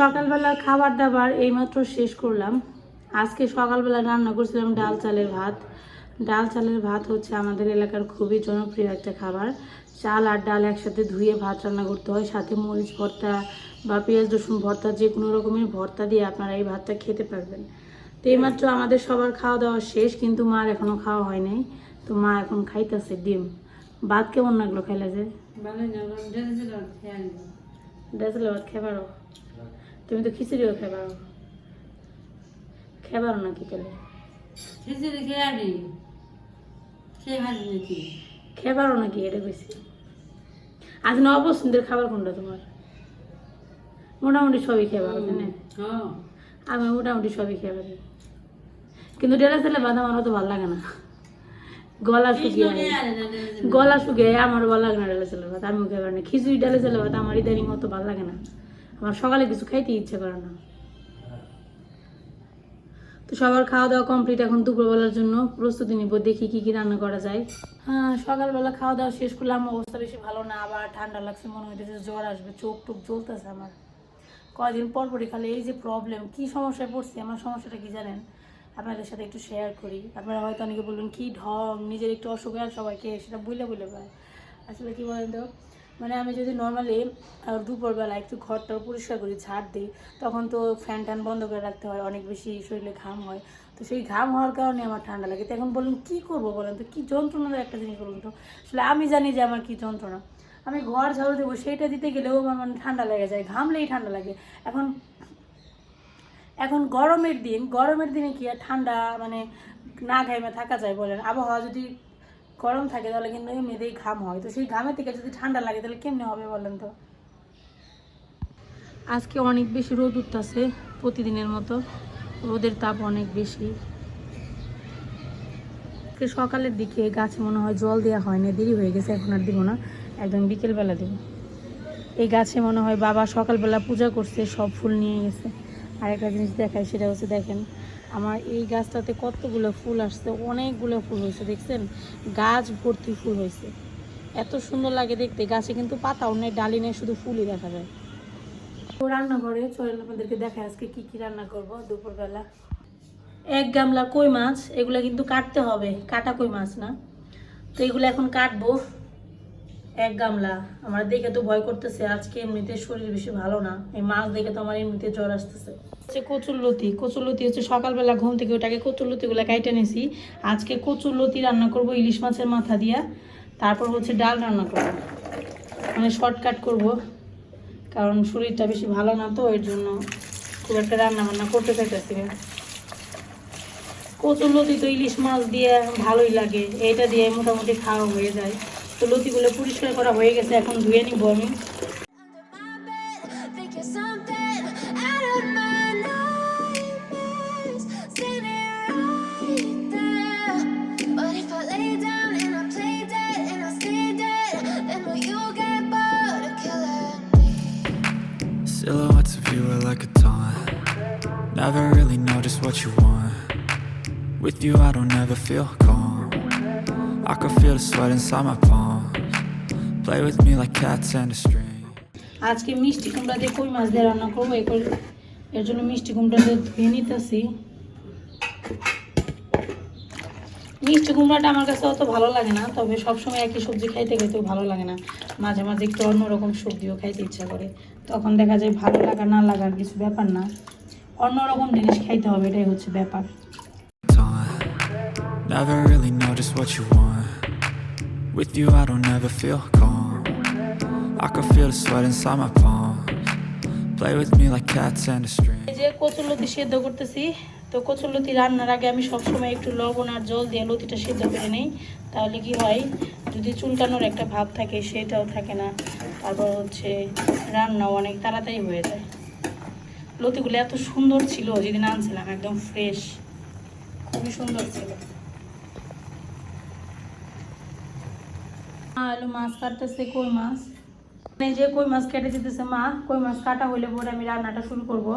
সকালবেলা খাবার দাবার এইমাত্র শেষ করলাম। আজকে সকালবেলা রান্না করছিলাম ডাল চালের ভাত। ডাল চালের ভাত হচ্ছে আমাদের এলাকার খুবই জনপ্রিয় একটা খাবার। চাল আর ডাল একসাথে ধুয়ে ভাত রান্না করতে হয়। সাথে মরিচ ভর্তা বা পেঁয়াজ রসুন ভর্তা যে কোনো রকমের ভর্তা দিয়ে আপনারা এই ভাতটা খেতে পারবেন। তো এইমাত্র আমাদের সবার খাওয়া দাওয়া শেষ কিন্তু মার এখনও খাওয়া হয় নাই তো মা এখন খাইতেছে ডিম। ভাত কেমন লাগল খাইলে যে? ডেসেল ভাত খেবারও তুমি তো খিচুড়িও নাকি? তাহলে খেবারও নাকি এটা আজ না অপছন্দের খাবার কোনটা তোমার? মোটামুটি সবই খেবার না? আমি মোটামুটি সবই খেয়ে পারি। কিন্তু ডেলা তেলে ভাত আমার অত ভালো লাগে না। গলা শুকিয়ে গলা শুকিয়ে আমার ভালো লাগে না ডেলা তেলে ভাত। আমিও খেয়ে পারি না। খিচুড়ি ডেলা তেলে ভাত আমার ইদানিং অত ভালো লাগে না। আমার সকালে কিছু খাইতে ইচ্ছে করে না। তো সবার খাওয়া দাওয়া কমপ্লিট এখন দুপুরবেলার জন্য। প্রস্তুতি নিব, দেখি কি কি রান্না করা যায়। হ্যাঁ সকালবেলা খাওয়া দাওয়া শেষ করলাম, অবস্থা বেশি ভালো না, আবার ঠান্ডা লাগছে, মনে হইতেছে জ্বর আসবে, চোখ টোক জ্বলতেছে আমার। কয়দিন পর পরই খালি এই যে প্রবলেম কি সমস্যায় পড়ছি, আমার সমস্যাটা কি জানেন? আপনাদের সাথে একটু শেয়ার করি। আপনারা হয়তো অনেকে বলবেন, কি ঢং, নিজের একটু অসুখ আর সবাইকে, সেটা বুঝলে বুঝলে পায়। আসলে কি বলেন তো? মানে আমি যদি নর্মালি দুপুরবেলা একটু ঘরটা পরিষ্কার করি, ঝাড় দিই, তখন তো ফ্যান ট্যান বন্ধ করে রাখতে হয়, অনেক বেশি শরীরে ঘাম হয়। তো সেই ঘাম হওয়ার কারণে আমার ঠান্ডা লাগে। তো এখন বলুন, কী করব বলেন তো? কী যন্ত্রণার একটা জিনিস বলুন তো? আসলে আমি জানি যে আমার কী যন্ত্রণা। আমি ঘর ঝাড়ু দেবো, সেইটা দিতে গেলেও আমার মানে ঠান্ডা লেগে যায়, ঘামলেই ঠান্ডা লাগে। এখন এখন গরমের দিন, গরমের দিনে কি আর ঠান্ডা মানে না ঘামে থাকা যায় বলেন? আবহাওয়া যদি গরম থাকে, তাহলে কিন্তু এমনিতেই ঘাম হয়। তো সেই ঘামের থেকে যদি ঠান্ডা লাগে, তাহলে কেমনে হবে বলেন তো? আজকে অনেক বেশি রোদ উঠতেছে প্রতিদিনের মতো। রোদের তাপ অনেক বেশি। সকালের দিকে গাছে মনে হয় জল দেওয়া হয় না দেরি হয়ে গেছে, এখন আর দিব না। একদম বিকেলবেলা দেব। এই গাছে মনে হয় বাবা সকালবেলা পূজা করছে, সব ফুল নিয়ে গেছে। আর একটা জিনিস দেখায় সেটা হচ্ছে দেখেন আমার এই গাছটাতে কতগুলো ফুল আসছে, অনেকগুলো ফুল হয়েছে, দেখছেন? গাছ ভর্তি ফুল হয়েছে। এত সুন্দর লাগে দেখতে, গাছে কিন্তু পাতাও নেই, ডালি নেই, শুধু ফুলই দেখা যায়। তো রান্নাঘরে চলেন, আপনাদেরকে দেখায় আজকে কি কি রান্না করব দুপুরবেলা। এক গামলা কই মাছ, এগুলো কিন্তু কাটতে হবে, কাটা কই মাছ না? তো এগুলো এখন কাটবো। এক গামলা। আমার দেখে তো ভয় করতেছে, আজকে এমনিতে শরীর বেশি ভালো না। এই মাছ দেখে তো আমার এমনিতে জ্বর আসতেছে। হচ্ছে কচুর লতি কচুর লতি হচ্ছে সকালবেলা ঘুম থেকে ওটাকে কচুর লতিগুলো কাইটে নিয়েছি আজকে কচুর লতি রান্না করব ইলিশ মাছের মাথা দিয়া। তারপর হচ্ছে ডাল রান্না করব। মানে শর্টকাট করব, কারণ শরীরটা বেশি ভালো না তো, এর জন্য খুব একটা রান্না বান্না করতে চাইতেছি না। কচুর লতি তো ইলিশ মাছ দিয়ে ভালোই লাগে। এটা দিয়ে মোটামুটি খাওয়া হয়ে যায়। তো লতিগুলো পরিষ্কার করা হয়ে গেছে এখন ধুয়ে নিব আমি Think you're something out of my nightmares. Standing right there. But if I lay down and I play dead and I stay dead, then will you get bored of killing me? Silhouettes of you are like a taunt. Never really know just what you want. With you, I don't ever feel calm. I can feel the sweat inside my palms. Play with me like cats and a string. আজকে মিষ্টি কুমড়া দিয়ে কই মাছ দিয়ে রান্না করব? এর এর জন্য মিষ্টি কুমড়া দিয়ে ধুয়ে নিতেছি। মিষ্টি কুমড়াটা আমার কাছে অত ভালো লাগে না তবে সবসময় একই সবজি খাইতে খাইতেও ভালো লাগে না। মাঝে মাঝে একটু অন্যরকম সবজিও খাইতে ইচ্ছা করে। তখন দেখা যায় ভালো লাগা না লাগার কিছু ব্যাপার না। অন্যরকম জিনিস খাইতে হবে এটাই হচ্ছে ব্যাপার। Never really know just what you want. With you, I don't ever feel calm. I can feel the sweat inside my palms. Play with me like cats and a string. যে কচুরলতি সেদ্ধ করতেছি তো কচুরলতি রান্নার আগে আমি সবসময় একটু লবণ আর জল দিয়ে লতিটা সেদ্ধ করে নিই তাহলে কি হয় যদি চুলকানোর একটা ভাব থাকে সেটাও থাকে না তারপর হচ্ছে রান্নাও অনেক তাড়াতাড়ি হয়ে যায় লতিগুলো এত সুন্দর ছিল যেদিন আনছিলাম একদম ফ্রেশ খুবই সুন্দর ছিল আলু মাছ কাটতেছে, কই মাছ? এই যে কই মাছ কেটে দিতেছে মা, কই মাছ কাটা হইলে পরে আমি রান্নাটা শুরু করব।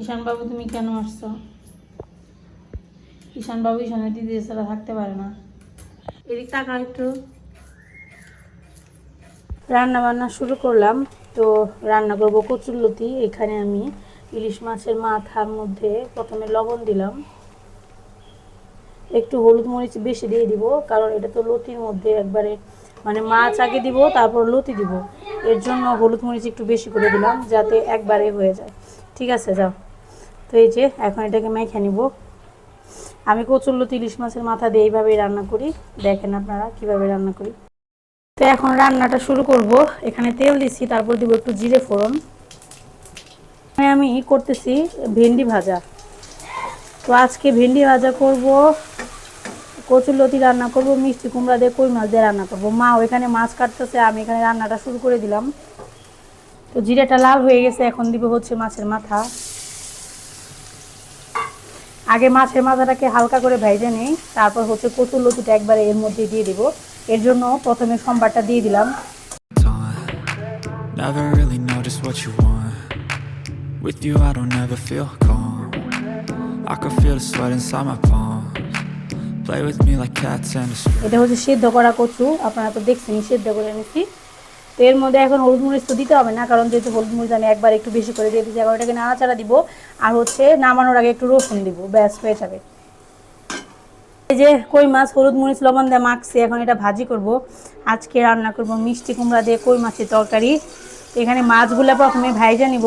ঈশান বাবু তুমি কেন আসছো? ঈশান বাবু ঈশানের দিদি ছাড়া থাকতে পারে না। এদিক টাকা একটু। রান্না বান্না শুরু করলাম, তো রান্না করব কচুরলতি। এখানে আমি ইলিশ মাছের মাথার মধ্যে প্রথমে লবণ দিলাম। একটু হলুদ মরিচ বেশি দিয়ে দিব, কারণ এটা তো লতির মধ্যে একবারে মানে মাছ আগে দিব, তারপর লতি দিব। এর জন্য হলুদ মরিচ একটু বেশি করে দিলাম, যাতে একবারে হয়ে যায়। ঠিক আছে, যাও। তো এই যে, এখন এটাকে মেখে নিব। আমি কচুরলতি ইলিশ মাছের মাথা দিয়ে এইভাবেই রান্না করি। দেখেন আপনারা কীভাবে রান্না করি। তো এখন রান্নাটা শুরু করব। এখানে তেল দিচ্ছি তারপর দিব একটু জিরে ফোড়ন। আমি করতেছি ভেন্ডি ভাজা। তো আজকে ভেন্ডি ভাজা করব কচুরলতি রান্না করব মিষ্টি কুমড়া দিয়ে কই মাছ দিয়ে রান্না করব। মা ওইখানে মাছ কাটতেছে আমি এখানে রান্নাটা শুরু করে দিলাম। তো জিরাটা লাল হয়ে গেছে এখন দিব হচ্ছে মাছের মাথা। আগে মাছের মাথাটাকে হালকা করে ভেজে নিই তারপর হচ্ছে কচুর লতিটা একবারে এর মধ্যে দিয়ে দিব। এর জন্য প্রথমে সম্বারটা দিয়ে দিলাম. With you, I don't ever feel এটা হচ্ছে সেদ্ধ করা কচু। আপনারা তো দেখছেন সেদ্ধ করে নিচ্ছি তো এর মধ্যে এখন হলুদ মরিচ তো দিতে হবে না কারণ যেহেতু হলুদ মরিচ আমি একবার একটু বেশি করে দিয়ে দিচ্ছি এখন এটাকে নাড়াচাড়া দিব। আর হচ্ছে নামানোর আগে একটু রসুন দিব ব্যাস হয়ে যাবে। এই যে কই মাছ হলুদ মরিচ লবণ দিয়ে মাখছি এখন এটা ভাজি করব। আজকে রান্না করব মিষ্টি কুমড়া দিয়ে কই মাছের তরকারি। এখানে মাছগুলো প্রথমে ভাইজা নিব.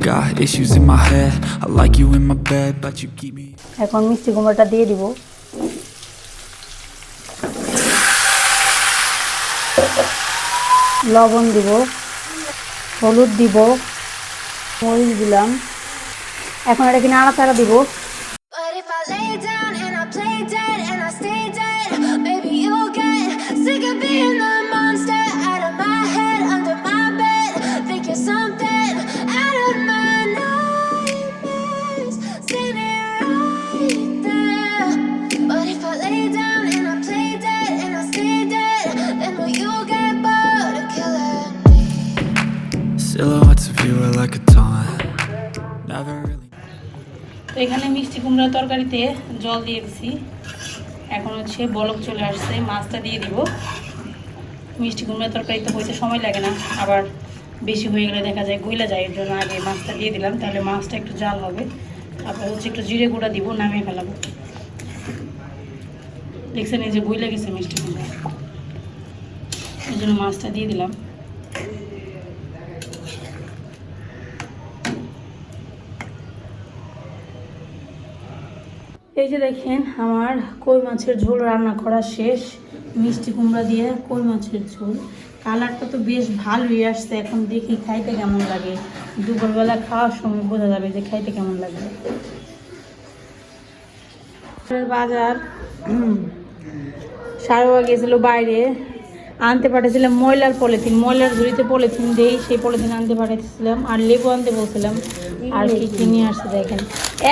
Got issues in my head. I like you in my bed, but you keep me. এখন মিষ্টি কুমড়াটা দিয়ে দিব লবণ দিব হলুদ দিব মরিচ দিলাম এখন এটাকে নাড়াচাড়া দিব কুমড়ার তরকারিতে জল দিয়ে দিছি। এখন হচ্ছে বলক চলে আসছে, মাছটা দিয়ে দিব। মিষ্টি কুমড়ার তরকারি তো হইতে সময় লাগে না, আবার বেশি হয়ে গেলে দেখা যায় গইলা যায়, এর জন্য আগে মাছটা দিয়ে দিলাম, তাহলে মাছটা একটু জাল হবে। তারপর হচ্ছে একটু জিরে গুঁড়া দিব, নামিয়ে ফেলাবো। দেখছেন এই যে গইলা গেছে মিষ্টি কুমড়া। এই জন্য মাছটা দিয়ে দিলাম। এই যে দেখেন, আমার কই মাছের ঝোল রান্না করা শেষ। মিষ্টি কুমড়া দিয়ে কই মাছের ঝোল। কালারটা তো বেশ ভালোই আসছে, এখন দেখি খাইতে কেমন লাগে। দুপুরবেলা খাওয়ার সময় বোঝা যাবে যে খাইতে কেমন লাগবে বাজার সারোয়া গেছিল বাইরে। আনতে পাঠিয়েছিলাম ময়লার পলিথিন ময়লার ঝুড়িতে পলিথিন দেই সেই পলিথিন আনতে পাঠিয়েছিলাম আর লেবু আনতে বলছিলাম আর কি কি নিয়ে আসছে দেখেন।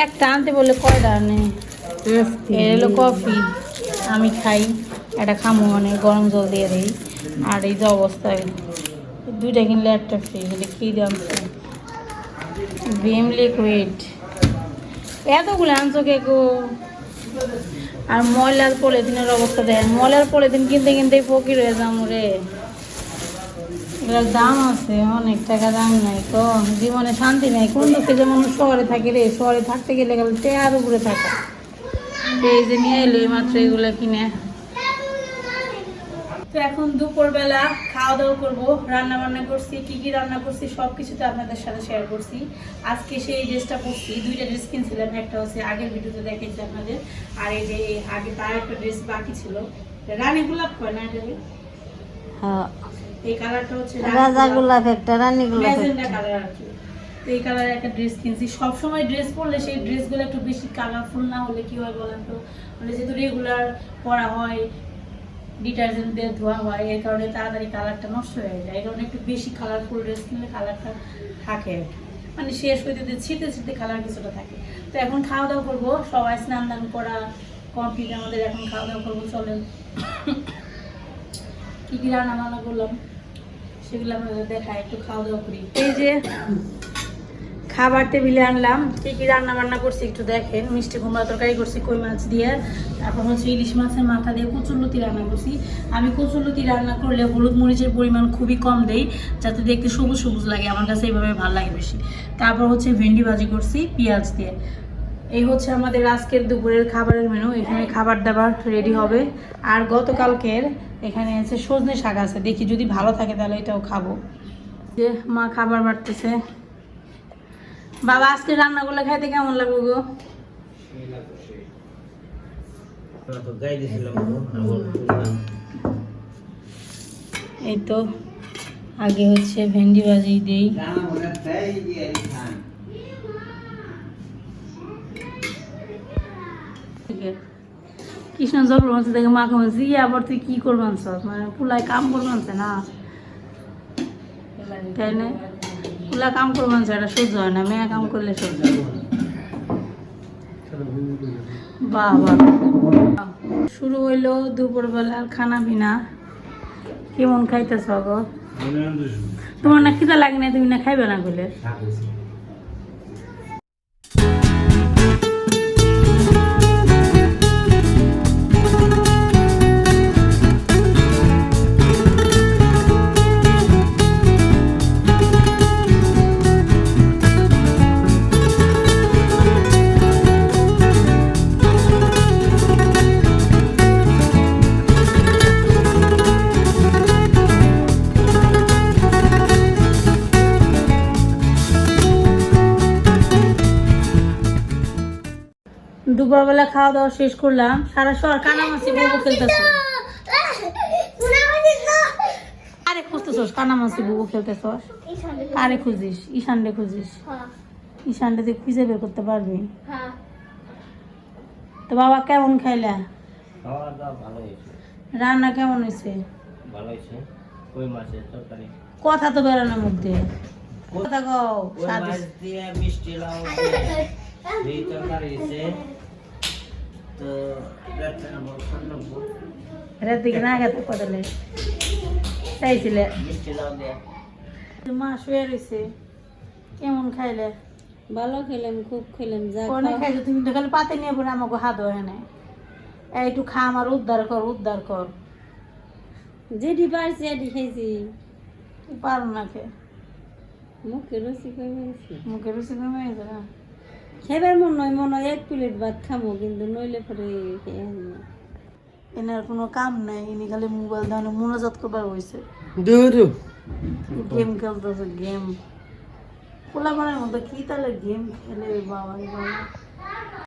একটা আনতে বললে কয়টা আনে? এর হলো কফি আমি খাই একটা খামো মানে গরম জল দিয়ে দিই আর এই যে অবস্থায় দুইটা কিনলে একটা ফ্রি এটা কী দাম ভিম লিকুইড এতগুলো আনছো কে গো? আর ময়লার পলিথিনের অবস্থা দেয় ময়লার পলিথিন কিনতে কিনতে ফকির রয়ে যাম রে। এগুলোর দাম আছে, অনেক টাকা দাম নাই তো। জীবনে শান্তি নাই, কোন দুঃখে যেমন শহরে থাকে রে, শহরে থাকতে গেলে গেলে টেয়ার উপরে থাকা। এই যে নিয়ে এলো মাত্র এগুলো কিনে। তো এখন দুপুরবেলা খাওয়া দাওয়া করব রান্না বান্না করছি কি কি রান্না করছি সব কিছুতে আপনাদের সাথে শেয়ার করছি। আজকে সেই ড্রেসটা পরছি দুইটা ড্রেস কিনছিলাম একটা হচ্ছে আগের ভিডিওতে দেখেছি আপনাদের আর এই যে আগে তার একটা ড্রেস বাকি ছিল রানী গোলাপ কয় না এটা? হ্যাঁ। এই কালারটা হচ্ছে রাজা গোলাপ একটা রানী গোলাপ কালার আর কি। তো এই কালারের একটা ড্রেস কিনছি। সব সময় ড্রেস পরলে সেই ড্রেসগুলো একটু বেশি কালারফুল না হলে কি হয় বলেন তো? মানে যেহেতু রেগুলার পরা হয় ডিটারজেন্ট দিয়ে ধোয়া হয় এর কারণে তাড়াতাড়ি কালারটা নষ্ট হয়ে যায়। এই কারণে একটু বেশি কালারফুল ড্রেস কিনলে কালারটা থাকে আর। মানে শেষ হইতে হইতে ছিটে ছিটে কালার কিছুটা থাকে। তো এখন খাওয়া দাওয়া করব, সবাই স্নান দান করা কমপ্লিট আমাদের এখন খাওয়া দাওয়া করব, চলেন। কী কী রান্না বান্না করলাম, সেগুলো আপনাদের দেখায়, একটু খাওয়া দাওয়া করি। এই যে খাবার টেবিলে আনলাম, কি কি রান্না বান্না করছি একটু দেখেন, মিষ্টি কুমড়া তরকারি করছি, কই মাছ দিয়ে, তারপর হচ্ছে ইলিশ মাছের মাথা দিয়ে কচুরলতি রান্না করছি। আমি কচুরলতি রান্না করলে হলুদ মরিচের পরিমাণ খুবই কম দেই, যাতে দেখতে সবুজ সবুজ লাগে, আমার কাছে এইভাবে ভালো লাগে বেশি। তারপর হচ্ছে ভেন্ডি ভাজি করছি, পেঁয়াজ দিয়ে। এই হচ্ছে আমাদের আজকের দুপুরের খাবারের মেনু এখানে খাবার দাবার রেডি হবে। আর গতকালকের এখানে আছে সজনে শাক আছে, দেখি যদি ভালো থাকে তাহলে এটাও খাব। যে মা খাবার বাড়তেছে। বাবা আজকে রান্নাগুলো খাইতে কেমন লাগবে গো? এই তো, আগে হচ্ছে ভেন্ডি ভাজি দেই। কৃষ্ণ জল বলছে দেখে মাকে ইয়ে আবার তুই কি করবান সব মানে পুলাই কাম করবানছে না। তাই না? পুলা কাম করবানছে এটা সহ্য হয় না। মেয়ে কাম করলে সহ্য হয় বাহ বাহ শুরু হইল দুপুরবেলার খানা পিনা। কেমন খাইতেছ গো? তোমার না খিদা লাগে না তুমি না খাইবে না বলে দুপুরবেলা খাওয়া দাওয়া শেষ করলাম। সারা শহর কানামাছি বুবু খেলতেছে। আরে খুঁজতেছস কানামাছি বুবু খেলতেছস? কারে খুঁজিস ঈশানরে খুঁজিস। ঈশানরে তুই খুঁজে বের করতে পারবি। তো বাবা কেমন খাইলা রান্না কেমন হয়েছে? কথা তো বেরোনোর মধ্যে। কথা কও মিষ্টি লাউ চাইছিলে মা শুয়ে রয়েছে কেমন খাইলে ভালো খেলাম খুব খেলাম যা অনেক খাইছো তুমি তো খালি পাতে নিয়ে পরে আমাকে হাত হয় না একটু খা আমার উদ্ধার কর উদ্ধার কর যেটি পারছি এটি খাইছি পারো না কে মুখে রসি কই হয়েছে মুখে রুচি কমে গেছে না খাইবার মন নয় মনে হয় এক প্লেট ভাত খামো কিন্তু নইলে পরে এনার কোনো কাম নাই ইনি খালি মোবাইল ধরনের মনোজাত করবার হয়েছে দুধু গেম খেলতেছে গেম। পোলাপানের মতো কি তাহলে গেম খেলে বাবা বাবা।